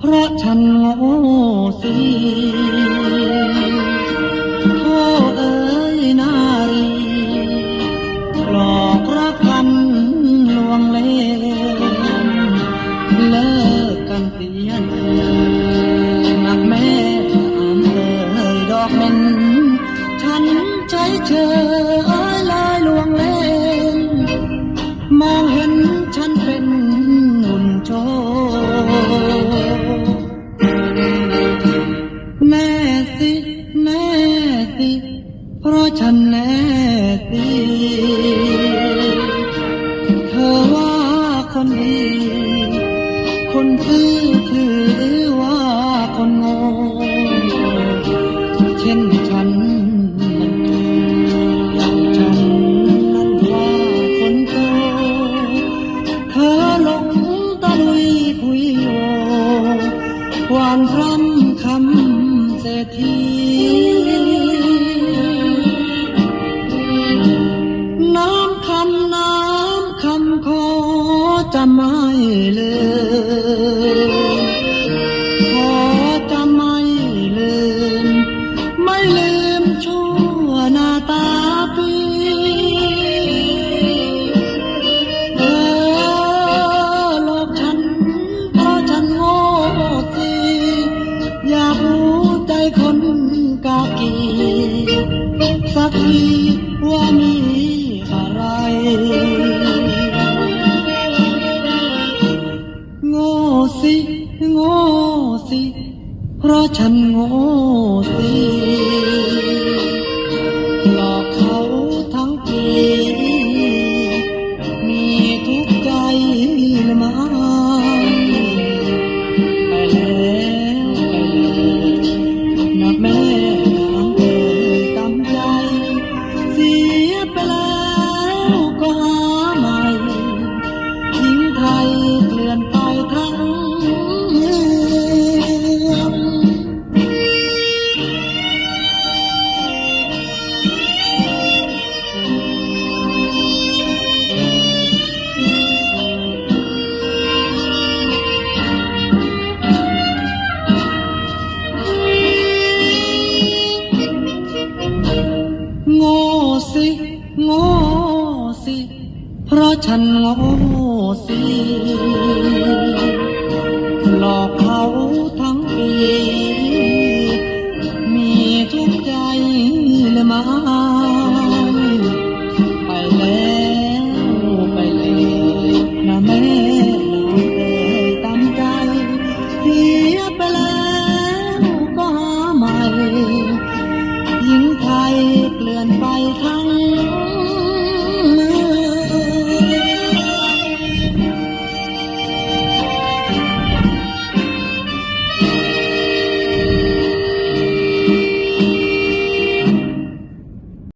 พระฉันโง่สิโอเอ้ยนารีหลอกรักกันลวงเลเลิกกันเสียนหนักแม่อ่านเลยดอกมัน ฉันใจเธอเอ้ลายลวงเลมองเห็นฉันเป็นหนุนโจ เพราะฉันแน่ตีเธอว่าคนดี คนซื่อถือว่าคนโง่เช่นฉันฉันนั้นว่าคนโตเธอหลงตะลุยคุยโวความรำคำเศรษฐี Santa Maele. โง่สิ เพราะฉันโง่สิ ฉันโง่สิหลอกเขาทั้งปี